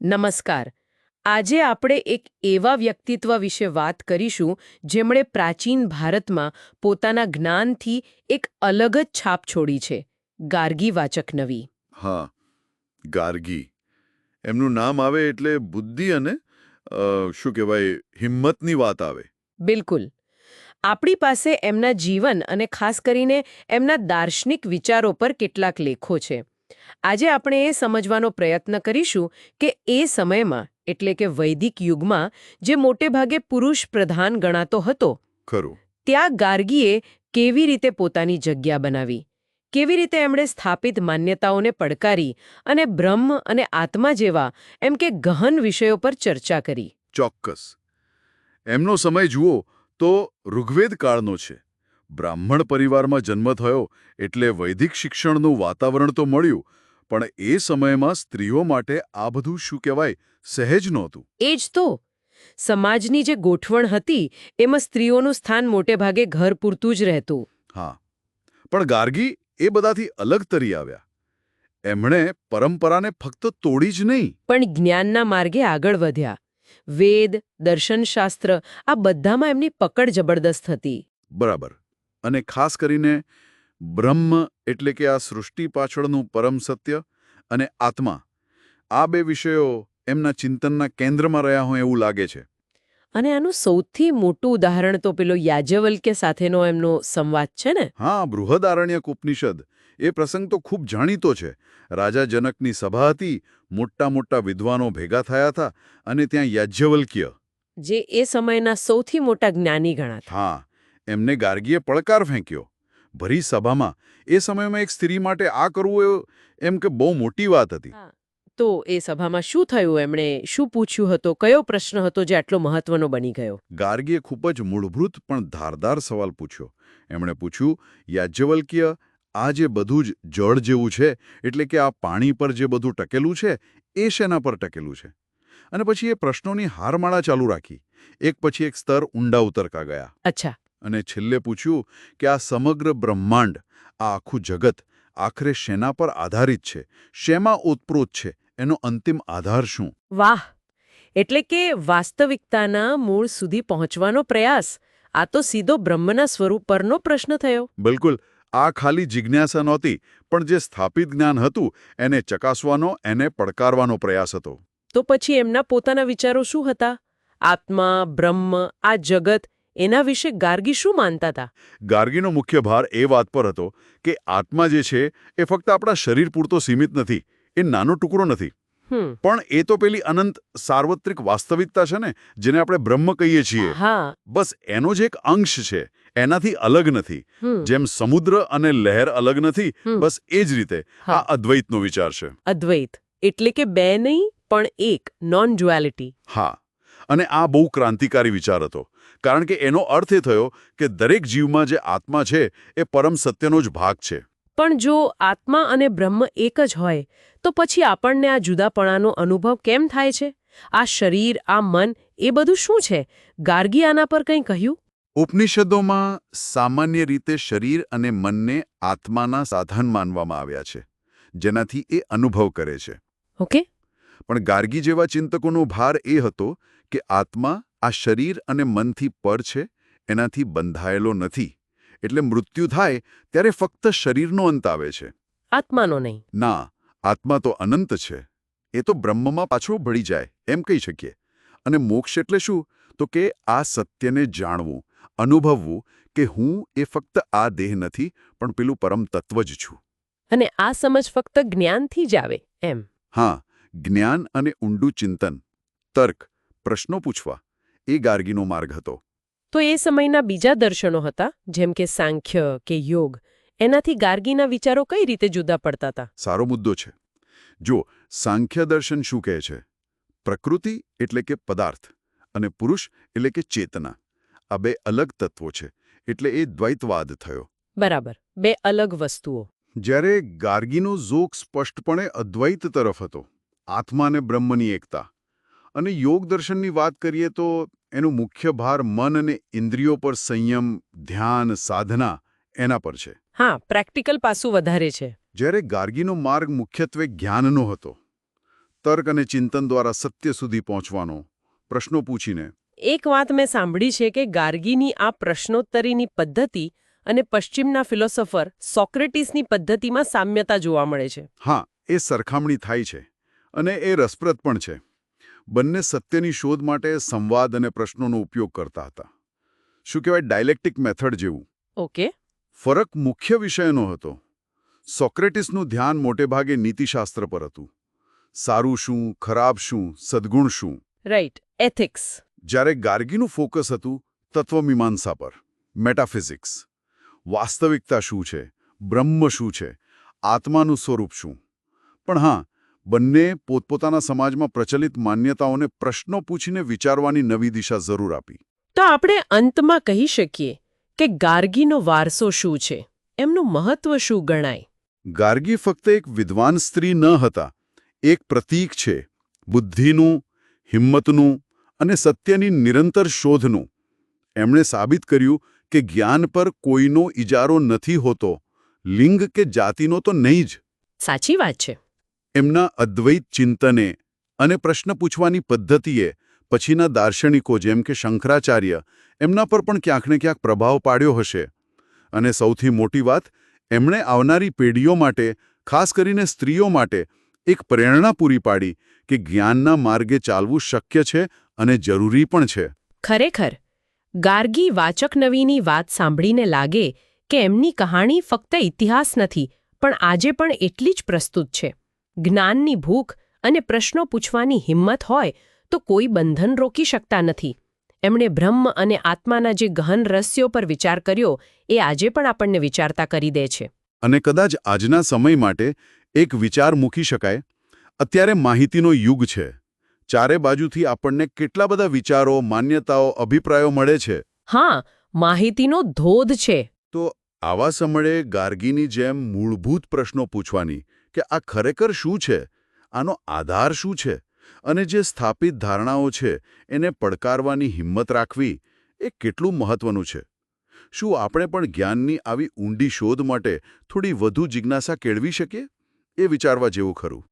નમસ્કાર. આજે આપણે એક એવા વ્યક્તિત્વ વિશે વાત કરીશું જેમણે પ્રાચીન ભારતમાં પોતાના જ્ઞાનથી એક અલગ જ છાપ છોડી છે. ગાર્ગી વાચક નવી. હા ગાર્ગી. એમનું નામ આવે એટલે બુદ્ધિ અને શું કહેવાય હિંમતની વાત આવે. બિલકુલ. આપણી પાસે એમના જીવન અને ખાસ કરીને એમના દાર્શનિક વિચારો પર કેટલાક લેખો છે. આજે આપણે એ સમજવાનો પ્રયત્ન કરીશું કે એ સમયમાં એટલે કે વૈદિક યુગમાં જે મોટે ભાગે પુરુષ પ્રધાન ગણાતો હતો ખરું. ત્યાં ગાર્ગીએ કેવી રીતે પોતાની જગ્યા બનાવી? કેવી રીતે એમણે સ્થાપિત માન્યતાઓને પડકારી અને બ્રહ્મ અને આત્મા જેવા એમ કે ગહન વિષયો પર ચર્ચા કરી? ચોક્કસ. એમનો સમય જુઓ તો ઋગ્વેદ કાળનો છે. બ્રાહ્મણ પરિવારમાં જન્મ થયો એટલે વૈદિક શિક્ષણનું વાતાવરણ તો મળ્યું પણ એ સમયમાં સ્ત્રીઓ માટે આ બધું શું કહેવાય સહેજ નહોતું. એ જ તો. સમાજની જે ગોઠવણ હતી એમાં સ્ત્રીઓનું સ્થાન મોટે ભાગે ઘર પૂરતું જ રહેતું. હા. પણ ગાર્ગી એ બધાથી અલગ તરી આવ્યા. એમણે પરંપરાને ફક્ત તોડી જ નહીં. પણ જ્ઞાનના માર્ગે આગળ વધ્યા. વેદ દર્શનશાસ્ત્ર આ બધામાં એમની પકડ જબરદસ્ત હતી. બરાબર. અને ખાસ કરીને બ્રહ્મ એટલે કે આ સૃષ્ટિ પાછળનું પરમ સત્ય અને આત્મા. આ બે વિષયો એમના ચિંતનના કેન્દ્રમાં રહ્યા હોય એવું લાગે છે. અને આનું સૌથી મોટું ઉદાહરણ તો પેલો યાજવલ્કે સાથેનો એમનો સંવાદ છે ને? હા બૃહદારણ્યક ઉપનિષદ એ પ્રસંગ તો ખૂબ જાણીતો છે. રાજા જનકની સભા હતી મોટા મોટા વિદ્વાનો ભેગા થયા હતા અને ત્યાં યાજ્ઞવલ્ક્ય. જે એ સમયના સૌથી મોટા જ્ઞાની ગણાતા. હા. એમને ગાર્ગીએ પડકાર ફેંક્યો. ભરી સભામાં એ સમયમાં એક સ્ત્રી માટે આ કરવું એમ કે બહુ મોટી વાત હતી. તો એ સભામાં શું થયું? એમણે શું પૂછ્યું હતો? કયો પ્રશ્ન હતો જે આટલો મહત્વનો બની ગયો? ગાર્ગીએ ખૂબ જ મૂળભૂત પણ ધારદાર સવાલ પૂછ્યો. એમણે પૂછ્યું યાજ્યવલ્કીય આ જે બધું જ જળ જેવું છે એટલે કે આ પાણી પર જે બધું ટકેલું છે એ શેના પર ટકેલું છે? અને પછી એ પ્રશ્નોની હારમાળા ચાલુ રાખી. એક પછી એક સ્તર ઊંડા ઉતરકા ગયા. અચ્છા. અને છેલ્લે પૂછ્યું કે આ સમગ્ર બ્રહ્માંડ આ આખું જગત આખરે શેના પર આધારિત છે? શેમાં ઓતપ્રોત છે? એનો અંતિમ આધાર શું? વાહ! એટલે કે વાસ્તવિકતાના મૂળ સુધી પહોંચવાનો પ્રયાસ? આ તો સીધો બ્રહ્મના સ્વરૂપ પરનો પ્રશ્ન થયો. બિલકુલ. આ ખાલી જિજ્ઞાસા નહોતી પણ જે સ્થાપિત જ્ઞાન હતું એને ચકાસવાનો એને પડકારવાનો પ્રયાસ હતો. તો પછી એમના પોતાના વિચારો શું હતા? આત્મા બ્રહ્મ આ જગત એના વિશે ગાર્ગી શું માનતા હતા ગાર્ગીનો મુખ્ય ભાર એ વાત પર હતો કે આત્મા જે છે એ ફક્ત આપણા શરીર પૂરતો સીમિત નથી એ નાનો ટુકડો નથી. પણ એ તો પેલી અનંત સાર્વત્રિક વાસ્તવિકતા છે ને જેને આપણે બ્રહ્મ કહીએ છીએ. બસ એનો જ એક અંશ છે એનાથી અલગ નથી. જેમ સમુદ્ર અને લહેર અલગ નથી બસ એ જ રીતે. આ અદ્વૈતનો વિચાર છે. અદ્વૈત. એટલે કે બે નહીં પણ એક નોન ડ્યુઆલિટી હા. અને આ બહુ ક્રાંતિકારી વિચાર હતો. કારણ કે એનો અર્થ એ થયો કે દરેક જીવમાં જે આત્મા છે એ પરમ સત્યનો જ ભાગ છે. પણ જો આત્મા અને બ્રહ્મ એક જ હોય તો પછી આપણને આ જુદાપણાનો અનુભવ કેમ થાય છે? આ શરીર આ મન એ બધું શું છે? ગાર્ગી આના પર કંઈ કહ્યું? ઉપનિષદોમાં સામાન્ય રીતે શરીર અને મનને આત્માના સાધન માનવામાં આવ્યા છે જેનાથી એ અનુભવ કરે છે. ઓકે. પણ ગાર્ગી જેવા ચિંતકોનો ભાર એ હતો કે આત્મા આ શરીર અને મનથી પર છે એનાથી બંધાયેલો નથી. એટલે મૃત્યુ થાય ત્યારે ફક્ત શરીરનો અંત આવે છે. આત્માનો નહીં. ના આત્મા તો અનંત છે. એ તો બ્રહ્મમાં પાછો ભળી જાય એમ કહી શકીએ. અને મોક્ષ એટલે શું? તો કે આ સત્યને જાણવું અનુભવવું કે હું એ ફક્ત આ દેહ નથી પણ પેલું પરમ તત્વ જ છું. અને આ સમજ ફક્ત જ્ઞાનથી જ આવે એમ. હા જ્ઞાન અને ઊંડું ચિંતન. તર્ક પ્રશ્નો પૂછવા એ ગાર્ગીનો માર્ગ હતો. તો એ સમયના બીજા દર્શનો હતા જેમ કે સાંખ્ય કે યોગ. એનાથી ગાર્ગીના વિચારો કઈ રીતે જુદા પડતા હતા? સારો મુદ્દો છે. જો સાંખ્ય દર્શન શું કહે છે? પ્રકૃતિ એટલે કે પદાર્થ અને પુરુષ એટલે કે ચેતના. આ બે અલગ તત્વો છે એટલે એ દ્વૈતવાદ થયો. બરાબર. બે અલગ વસ્તુઓ. જ્યારે ગાર્ગીનો ઝોક સ્પષ્ટપણે અદ્વૈત તરફ હતો. આત્મા અને બ્રહ્મની એકતા. અને યોગ દર્શનની વાત કરીએ તો એનો મુખ્ય ભાર મન અને ઇન્દ્રિયો પર સંયમ ધ્યાન સાધના એના પર છે. હા પ્રેક્ટિકલ પાસું વધારે છે. જ્યારે ગાર્ગીનો માર્ગ મુખ્યત્વે જ્ઞાનનો હતો તર્ક અને ચિંતન દ્વારા સત્ય સુધી પહોંચવાનો પ્રશ્નો પૂછીને. એક વાત મેં સાંભળી છે કે ગાર્ગીની આ પ્રશ્નોત્તરીની પદ્ધતિ અને પશ્ચિમના ફિલોસોફર સોક્રેટિસની પદ્ધતિમાં સામ્યતા જોવા મળે છે. હા એ સરખામણી થાય છે. અને એ રસપ્રદ પણ છે. બંને સત્યની શોધ માટે સંવાદ અને પ્રશ્નોનો ઉપયોગ કરતા હતા. શું કહેવાય? ડાયલેક્ટિક મેથડ જેવું. ઓકે. ફરક મુખ્ય વિષયનો હતો. સોક્રેટિસનું ધ્યાન મોટેભાગે નીતિશાસ્ત્ર પર હતું. સારું શું ખરાબ શું સદ્ગુણ શું? રાઈટ. એથિક્સ. જ્યારે ગાર્ગીનું ફોકસ હતું તત્વમીમાંસા પર. મેટાફિઝિક્સ. વાસ્તવિકતા શું છે? બ્રહ્મ શું છે? આત્માનું સ્વરૂપ શું? પણ હા બંને પોતપોતાના સમાજમાં પ્રચલિત માન્યતાઓને પ્રશ્નો પૂછીને વિચારવાની નવી દિશા જરૂર આપી. તો આપણે અંતમાં કહી શકીએ કે ગાર્ગીનો વારસો શું છે? એમનું મહત્વ શું ગણાય? ગાર્ગી ફક્ત એક વિદ્વાન સ્ત્રી ન હતા એક પ્રતીક છે બુદ્ધિનું હિંમતનું અને સત્યની નિરંતર શોધનું. એમણે સાબિત કર્યું કે જ્ઞાન પર કોઈનો ઇજારો નથી હોતો લિંગ કે જાતિનો તો નહીં જ. સાચી વાત છે. એમના અદ્વૈત ચિંતને અને પ્રશ્ન પૂછવાની પદ્ધતિએ પછીના દાર્શનિકો જેમ કે શંકરાચાર્ય એમના પર પણ ક્યાંક ને ક્યાંક પ્રભાવ પાડ્યો હશે. અને સૌથી મોટી વાત, એમણે આવનારી પેઢીઓ માટે, ખાસ કરીને સ્ત્રીઓ માટે, એક પ્રેરણા પૂરી પાડી કે જ્ઞાનના માર્ગે ચાલવું શક્ય છે અને જરૂરી પણ છે. ખરેખર, ગાર્ગી વાચક નવીની વાત સાંભળીને લાગે કે એમની કહાણી ફક્ત ઇતિહાસ નથી, પણ આજે પણ એટલી જ પ્રસ્તુત છે. જ્ઞાનની ભૂખ અને પ્રશ્નો પૂછવાની હિંમત હોય તો કોઈ બંધન રોકી શકતા નથી. એમણે બ્રહ્મ અને આત્માના જે ગહન રહસ્યો પર વિચાર કર્યો એ આજે પણ આપણને વિચારતા કરી દે છે. અને કદાચ આજના સમય માટે એક વિચાર મૂકી શકાય. અત્યારે માહિતીનો યુગ છે. ચારે બાજુથી આપણને કેટલા બધા વિચારો માન્યતાઓ અભિપ્રાયો મળે છે? હા માહિતીનો ધોધ છે. તો આવા સમયે ગાર્ગીની જેમ મૂળભૂત પ્રશ્નો પૂછવાની કે આ ખરેખર શું છે? આનો આધાર શું છે? અને જે સ્થાપિત ધારણાઓ છે, એને પડકારવાની હિંમત રાખવી એ કેટલું મહત્વનું છે? શું આપણે પણ જ્ઞાનની આવી ઊંડી શોધ માટે થોડી વધુ જિજ્ઞાસા કેળવી શકીએ? એ વિચારવા જેવું ખરું.